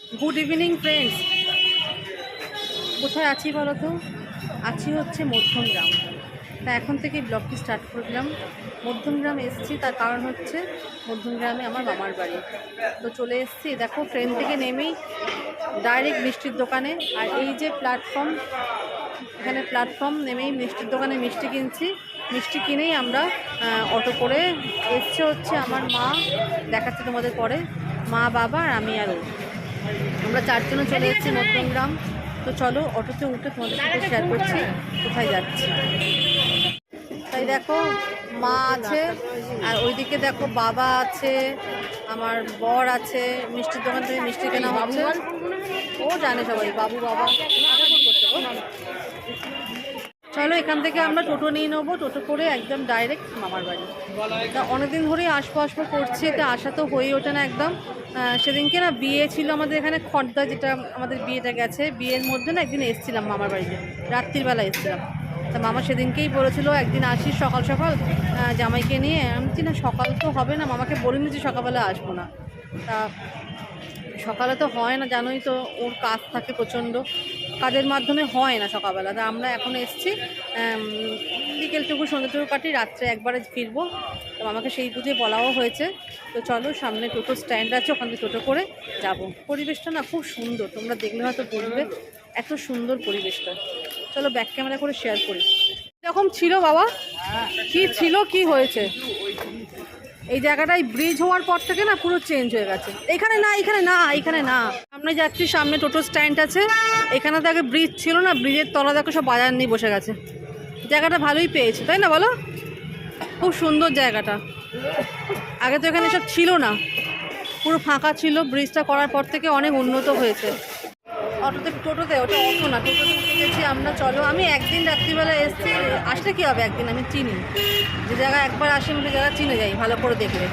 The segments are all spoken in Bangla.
গুড ইভিনিং ফ্রেন্ডস কোথায় আছি বলো তো? আছি হচ্ছে মধ্যমগ্রাম। তা এখন থেকে ব্লগটি স্টার্ট করলাম। মধ্যমগ্রাম এসেছি, তার কারণ হচ্ছে মধ্যমগ্রামে আমার মামার বাড়ি। তো চলে এসেছি, দেখো ট্রেন থেকে নেমেই ডাইরেক্ট মিষ্টির দোকানে। আর এই যে প্ল্যাটফর্ম এখানে প্ল্যাটফর্ম নেমেই মিষ্টির দোকানে মিষ্টি কিনছি। মিষ্টি কিনেই আমরা অটো করে এসছে হচ্ছে আমার মা। দেখাচ্ছে তোমাদের পরে। মা, বাবা আর আমি আর আমরা চারজনে চলে এসেছি মধ্যমগ্রাম তো চলো, অটোতে উঠে তোমাদের সাথে শেয়ার করছি, কোথায় যাচ্ছি। তাই দেখো, মা আছে, আর ওইদিকে দেখো বাবা আছে, আমার বর আছে, মিষ্টির দোকান থেকে মিষ্টি কেনা ও জানে সবাই, বাবু, বাবা। করতে। চলো, এখান থেকে আমরা টোটো নিয়ে নেব। টোটো করে একদম ডাইরেক্ট মামার বাড়ি। তা অনেকদিন ধরেই আসব আসব করছি, তা আসা তো হয়ে ওঠে না একদম। সেদিনকে না বিয়ে ছিল আমাদের এখানে খর্দা যেটা আমাদের বিয়েটা গেছে। বিয়ের মধ্যে না একদিন এসেছিলাম মামার বাড়িতে রাত্রিবেলা এসেছিলাম। তা মামা সেদিনকেই বলেছিল, একদিন আসিস সকাল সকাল জামাইকে নিয়ে। আমি না, সকাল তো হবে না, মামাকে বলিনি যে সকালবেলা আসব না। তা সকালে তো হয় না, জানোই তো, ওর কাজ থাকে প্রচণ্ড। কাজের মাধ্যমে হয় না সকালবেলা। তা আমরা এখন এসেছি বিকেলটুকু, সন্ধ্যেটুকু কাটি রাত্রে একবারে ফিরবো। তো আমাকে সেই বুঝে বলাও হয়েছে। তো চলো, সামনে টোটো স্ট্যান্ড আছে, ওখান থেকে টোটো করে যাব। পরিবেশটা না খুব সুন্দর, তোমরা দেখলে হয়তো বলবে এত সুন্দর পরিবেশটা। চলো, ব্যাক ক্যামেরা করে শেয়ার করি। এরকম ছিল বাবা? কি ছিল, কি হয়েছে? এই জায়গাটায় ব্রিজ হওয়ার পর থেকে না পুরো চেঞ্জ হয়ে গেছে। এখানে না এখানে না এখানে না। সামনে যাচ্ছি, সামনে টোটো স্ট্যান্ড আছে। এখানে তো আগে ব্রিজ ছিল না ব্রিজের তলা দেখো সব বাজার নিয়ে বসে গেছে। জায়গাটা ভালোই পেয়েছে, তাই না বলো? খুব সুন্দর জায়গাটা। আগে তো এখানে সব ছিল না। পুরো ফাঁকা ছিল ব্রিজটা করার পর থেকে অনেক উন্নত হয়েছে। অটোতে টোটোতে ওটা অটো না টোটোতে উঠে গেছি আমরা চলো। আমি একদিন রাত্রিবেলা এসেছি আসলে কী হবে একদিন? আমি চিনি। যে জায়গা একবার আসি আমি জায়গা চিনে যাই ভালো করে দেখলে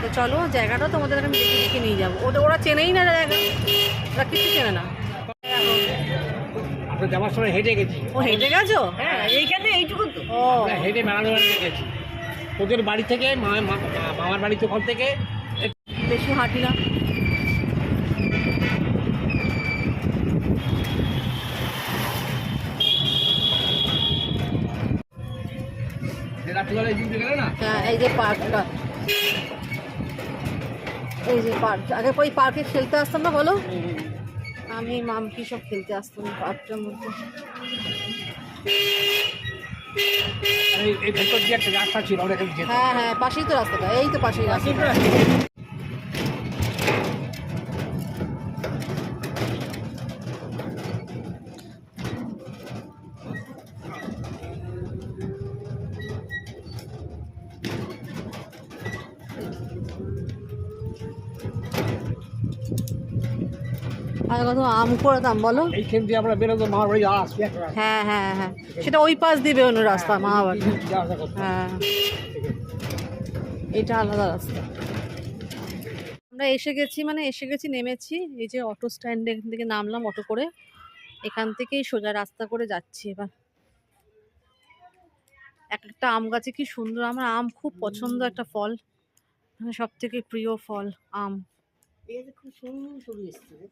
তো চলো জায়গাটাও তোমাদের আমি দেখে দেখে নিয়ে যাব। ওদের ওরা চেনেই না জায়গা ওরা কিছু চেনে না। যাওয়ার সময় হেঁটে গেছি। ও হেঁটে গেছো? হ্যাঁ। এইখানে এইটুকু ও। হেঁটে মেলানো মেলানো গেছি। তোদের বাড়ি থেকে মামার বাড়ি ওখান থেকে বেশি হাঁটি না রাত্রিবেলায় দিতে গেলে না হ্যাঁ এই যে পার্কটা। এই যে পার্ক। আগে ওই পার্কে খেলতে আসতাম না বলো? আমি মামকি সব খেলতে আসতাম পার্কটার মধ্যে। হ্যাঁ হ্যাঁ পাশেই তো রাস্তাটা এই তো পাশেই রাস্তা আর কত আম করতাম বলো? এইখান দিয়ে আমরা বেরোতো মামার বাড়ি। হ্যাঁ হ্যাঁ হ্যাঁ। সেটা ওই পাশ দিয়ে বেরোনো রাস্তা মামাবাড়ি যাওয়া হ্যাঁ। এটা আলাদা রাস্তা। আমরা এসে গেছি মানে এসে গেছি নেমেছি। এই যে অটো স্ট্যান্ডে এখান থেকে নামলাম অটো করে। এখান থেকেই সোজা রাস্তা করে যাচ্ছি এবার। এক একটা আম গাছে কি সুন্দর আমার আম খুব পছন্দ একটা ফল। সব থেকে প্রিয় ফল আম।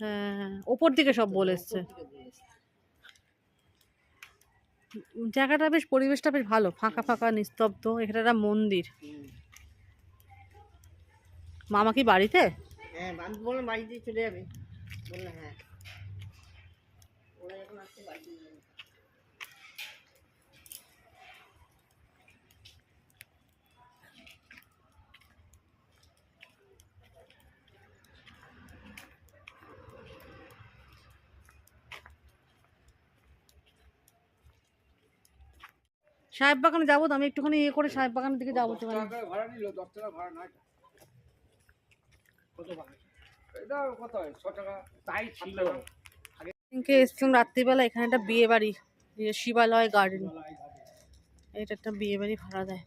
হ্যাঁ ওপর দিকে সব বলে এসছে। জায়গাটা বেশ পরিবেশটা বেশ ভালো ফাঁকা ফাঁকা নিস্তব্ধ এখানে একটা মন্দির। মামা কি বাড়িতে? হ্যাঁ বললাম বাড়ি চলে যাবে। হ্যাঁ। ওরা এখন আসতে বাড়ি সাহেব বাগানে যাব তো আমি একটুখানি ইয়ে করে সাহেব বাগানের দিকে যাব একটুখানি। ভাড়া নিল দশ টাকা ভাড়া না এটা কত? ছ টাকা। তাই ছিল। দিনকে এসছিলাম রাত্রিবেলা এখানে একটা বিয়ে বাড়ি শিবালয় গার্ডেন এটা একটা বিয়ে বাড়ি ভাড়া দেয়।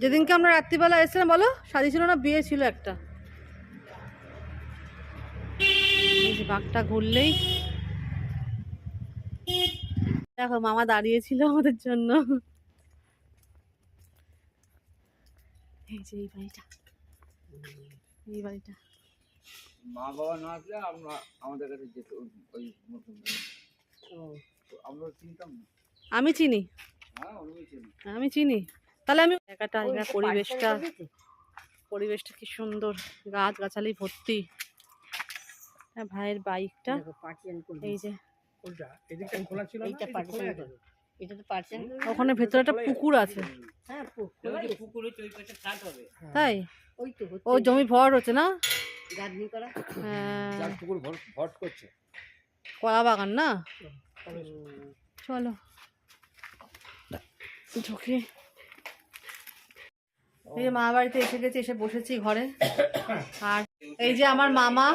যেদিনকে আমরা রাত্রিবেলা এসেছিলাম বলো? সাজি ছিল না বিয়ে ছিল একটা। বাঘটা ঘুরলেই দেখো মামা দাঁড়িয়েছিল আমাদের জন্য। এই যে এই বাড়িটা। এই বাড়িটা। মা বাবা না আসলে আমরা আমাদের কাছে যেত ওই- ওই মতন আমরা চিনতাম না। আমি চিনি। হ্যাঁ চিনি। আমি চিনি। তাহলে আমি জায়গাটা এখানে পরিবেশটা পরিবেশটা কি সুন্দর। গাছ গাছালি ভর্তি। হ্যাঁ, ভাইয়ের বাইকটা। এই যে। কোনটা এদিকটা খোলা ছিল এইটা এটা পার্সেল খোলা করে এটা তো পার্সেল ওখানে ভেতরে একটা পুকুর আছে। হ্যাঁ পু- ওই খোলা যে গেছে। পুকুর ওই পাশে কাট হবে। তাই? ওই তো ও জমি ভর হচ্ছে না? গার্ডেনিং করা। হ্যাঁ। পুকুর ভর ভট করছে। কলা বাগান না? চলো। ঢুকে। এই যে মা বাড়িতে এসে গেছে এসে বসেছি ঘরে। আর এই যে আমার মামা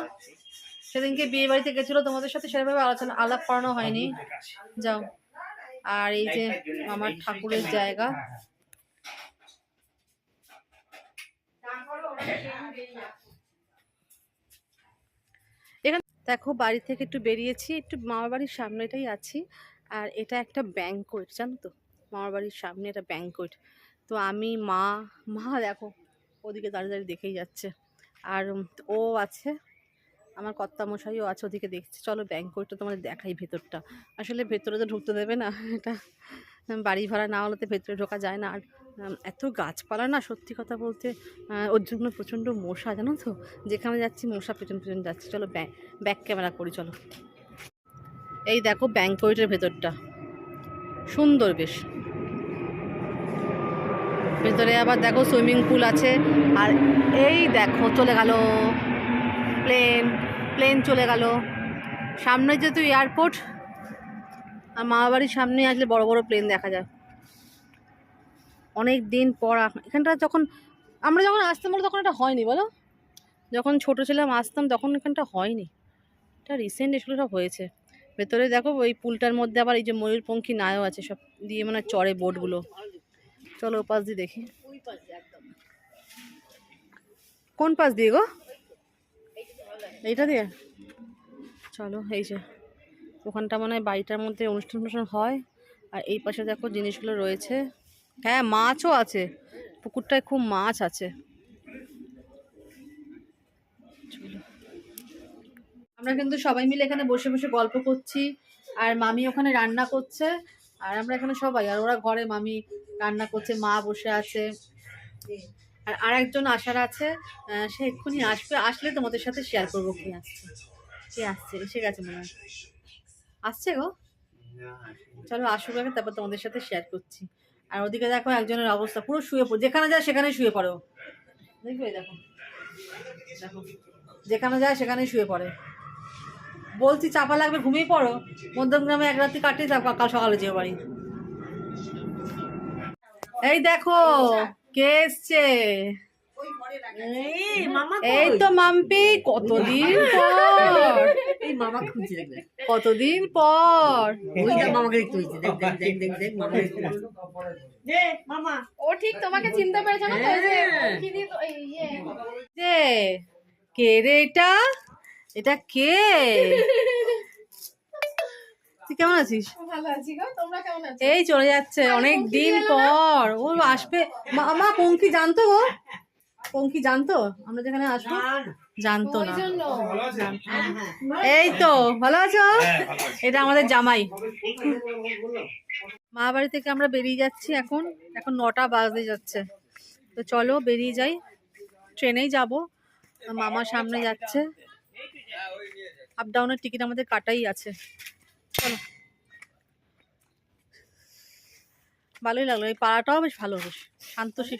সেদিনকে বিয়ে বাড়িতে গেছিল, তোমাদের সাথে সেভাবে আলোচনা আলাপ করানো হয়নি। যাও। আর এই যে আমার ঠাকুরের জায়গা। দেখো, বাড়ি থেকে একটু বেরিয়েছি। একটু মামার বাড়ির সামনেটাই আছি। আর এটা একটা ব্যাংকোয়েট, জানো তো? মামার বাড়ির সামনে এটা ব্যাংকোয়েট। তো আমি, মা মা দেখো, ওদিকে দাঁড়িয়ে দাঁড়িয়ে দেখেই যাচ্ছে। আর ও আছে আমার কর্তামশাইও আছে ওদিকে দেখছে। চলো ব্যাংকোয়েটটা তোমাদের দেখাই ভেতরটা। আসলে ভেতরে তো ঢুকতে দেবে না। এটা বাড়ি ভাড়া না হলে তো ভেতরে ঢোকা যায় না। আর এত গাছপালা না সত্যি কথা বলতে ওর জন্য প্রচণ্ড মশা, জানো তো? যেখানে যাচ্ছি মশা পেছন পেছন যাচ্ছে। চলো ব্যাক ক্যামেরা করি, চলো। এই দেখো ব্যাংকোয়েটের ভেতরটা। সুন্দর বেশ। ভেতরে আবার দেখো সুইমিং পুল আছে। আর এই দেখো চলে গেল। প্লেন প্লেন চলে গেল। সামনে যেহেতু এয়ারপোর্ট আর মামা বাড়ির সামনে আসলে বড় বড় প্লেন দেখা যায়। অনেক দিন পর এখানটা যখন আমরা যখন আসতাম বলো তখন এটা হয়নি, বলো? যখন ছোট ছিলাম, আসতাম তখন এখানটা হয়নি। এটা রিসেন্ট এগুলো সব হয়েছে। ভেতরে দেখো ওই পুলটার মধ্যে আবার এই যে ময়ূরপঙ্খী নায়ও আছে, সব দিয়ে মানে চড়ে বোটগুলো। চলো পাশ দিয়ে দেখি। কোন পাশ দিয়ে গো? এইটা দিয়ে? চলো, এই যে। ওখানটা মনে বাড়িটার মধ্যে অনুষ্ঠান অনুষ্ঠান হয়। আর এই পাশে দেখো জিনিসগুলো রয়েছে। হ্যাঁ মাছও আছে। পুকুরটায় খুব মাছ আছে। আমরা কিন্তু সবাই মিলে এখানে বসে বসে গল্প করছি। আর মামি ওখানে রান্না করছে। আর আমরা এখানে সবাই। আর ওরা ঘরে মামি রান্না করছে, মা বসে আছে। আর আরেকজন আসার আছে সে এক্ষুনি আসবে, আসলে তোমাদের সাথে শেয়ার করব কি আসছে। কে আসছে? এসে গেছে মনে হয়। আসছে গো। চলো আসুক আগে, তারপর তোমাদের সাথে শেয়ার করছি। আর ওদিকে দেখো একজনের অবস্থা, পুরো শুয়ে পড়ো, যেখানে যায় সেখানে শুয়ে পড়ো। দেখবে, দেখো। দেখো, যেখানে যায় সেখানেই শুয়ে পড়ে। বলছি, চাপা লাগবে, ঘুমিয়ে পড়ো। মধ্যমগ্রামে এক রাত্রি কাটিয়ে তারপর কাল সকালে যেও বাড়ি। এই দেখো। কে এসছে? এই তো মাম্পি কতদিন পর? এই মামা দেখবে। কতদিন পর? ওই মামাকে দেখতে হয়েছে। দেখ দেখ দেখ দেখ দেখ মামা মামা। ও ঠিক তোমাকে চিনতে পেরেছে না তো? যে হ্যাঁ। ইয়ে। যে কে রে এটা? এটা কে? তুই কেমন আছিস? ভালো আছি গো তোমরা কেমন আছো? এই চলে যাচ্ছে অনেক দিন পর। ও আসবে। মা পঙ্কি জানতো গো? পঙ্কি জানতো? আমরা যেখানে আসব জানতো না। হ্যাঁ হ্যাঁ। এই তো ভালো আছো? এটা আমাদের জামাই। মা বাড়ি থেকে আমরা বেরিয়ে যাচ্ছি এখন। এখন নটা বাজতে যাচ্ছে। তো চলো বেরিয়ে যাই। ট্রেনেই যাব। মামা সামনে যাচ্ছে। আপ ডাউনের টিকিট আমাদের কাটাই আছে। ভালোই লাগল এই পাড়াটাও বেশ ভালো বেশ শান্ত শিষ্ট।